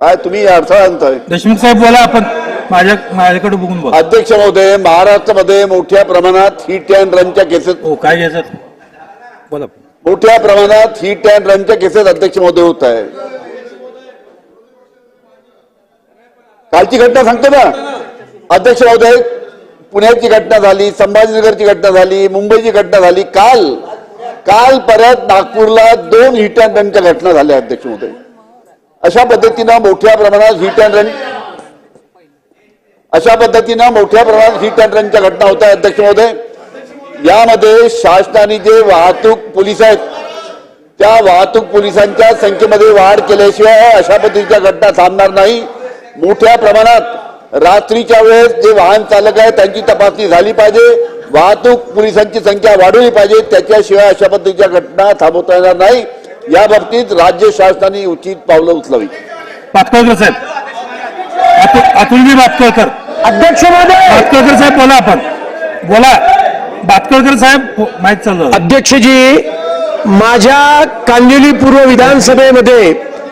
काय तुम्ही अडथळा आणताय देशमुख साहेब बोला आपण. माझ्या माझ्याकडे बघून बोला अध्यक्ष महोदय महाराष्ट्रामध्ये मोठ्या प्रमाणात हिट अँड रनच्या केसेस हो काय घ्यायचं बोला. मोठ्या प्रमाणात हिट अँड रनच्या केसेस अध्यक्ष महोदय होत आहे. कालची घटना सांगतो ना. अध्यक्ष महोदय पुण्याची घटना झाली संभाजीनगरची घटना झाली मुंबईची घटना झाली. काल काल परत नागपूरला दोन हिट अँड रनच्या घटना झाल्या अध्यक्ष महोदय. अशा पद्धतीनं मोठ्या प्रमाणात हिट अँड रन अशा पद्धतीनं मोठ्या प्रमाणात हिट अँड रनच्या घटना होत आहेत अध्यक्ष महोदय. यामध्ये शासनाने जे वाहतूक पोलीस आहेत त्या वाहतूक पोलिसांच्या संख्येमध्ये वाढ केल्याशिवाय अशा पद्धतीच्या घटना थांबणार नाही. मोठ्या प्रमाणात रात्रीच्या वेळेस जे वाहन चालक आहेत त्यांची तपासणी झाली पाहिजे. वाहतूक पोलिसांची संख्या वाढवली पाहिजे. त्याच्याशिवाय अशा पद्धतीच्या घटना थांबवता येणार नाही. या बाबतीत राज्य शासनाने उचित पावलं उचलावी पातकळकर साहेब. अतुल अतुलजी बातकळकर. अध्यक्ष महोदय! बातकळकर साहेब बोला आपण. बोला. बातकळकर साहेब माहीत चालू आहे. अध्यक्षजी माझ्या कांदिवली पूर्व विधानसभेमध्ये